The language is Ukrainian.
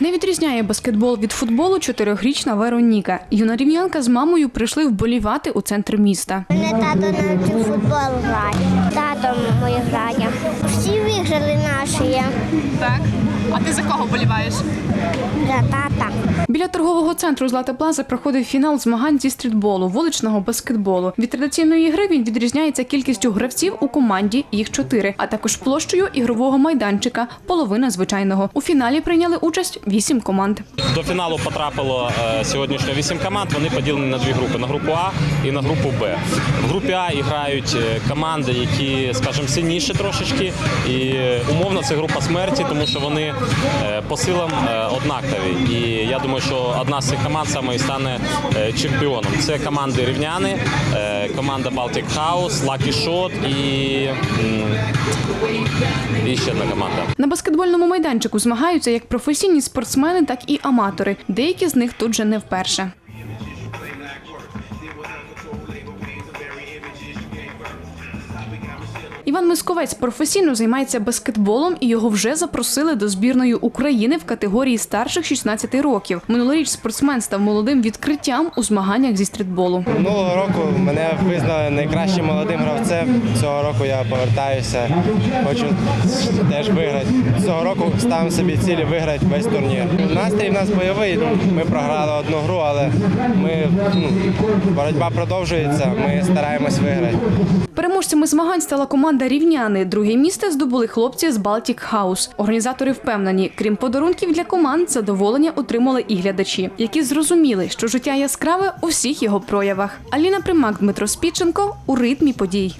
Не відрізняє баскетбол від футболу чотирьохрічна Вероніка. Юна рівнянка з мамою прийшли вболівати у центр міста. Мене тато навчив футбол грає. Тато мій грає. Всі виграли наші Так. А ти за кого боліваєш? за тата. Біля торгового центру Злата Плаза проходив фінал змагань зі стрітболу, вуличного баскетболу. Від традиційної гри він відрізняється кількістю гравців у команді, їх чотири, а також площею ігрового майданчика, половина звичайного. У фіналі прийняли участь вісім команд. До фіналу потрапило е, сьогоднішньо вісім команд. Вони поділені на дві групи: на групу А і на групу Б. В групі А грають е, команди, які, скажімо, сильніші трошечки. І е, умовно це група смерті, тому що вони по силам е, однакові. І я думаю, що одна з цих команд саме і стане е, чемпіоном. Це команди рівняни, е, команда Baltic House, Lucky Shot і, і ще одна команда. На баскетбольному майданчику змагаються як професійні спортсмени, так і аматори. Деякі з них тут же не вперше. Іван Мисковець професійно займається баскетболом і його вже запросили до збірної України в категорії старших 16 років. Минулоріч спортсмен став молодим відкриттям у змаганнях зі стрітболу. Минулого року мене визнали найкращим молодим гравцем. Цього року я повертаюся, хочу теж виграти. Цього року ставимо собі цілі виграти весь турнір. Настрій в нас бойовий. Ми програли одну гру, але ми ну, боротьба продовжується. Ми стараємось виграти. Переможцями змагань стала команда Рівняни. Друге місце здобули хлопці з Baltic House. Організатори впевнені, крім подарунків для команд, задоволення отримали і глядачі, які зрозуміли, що життя яскраве у всіх його проявах. Аліна Примак, Дмитро Спіченко у ритмі подій.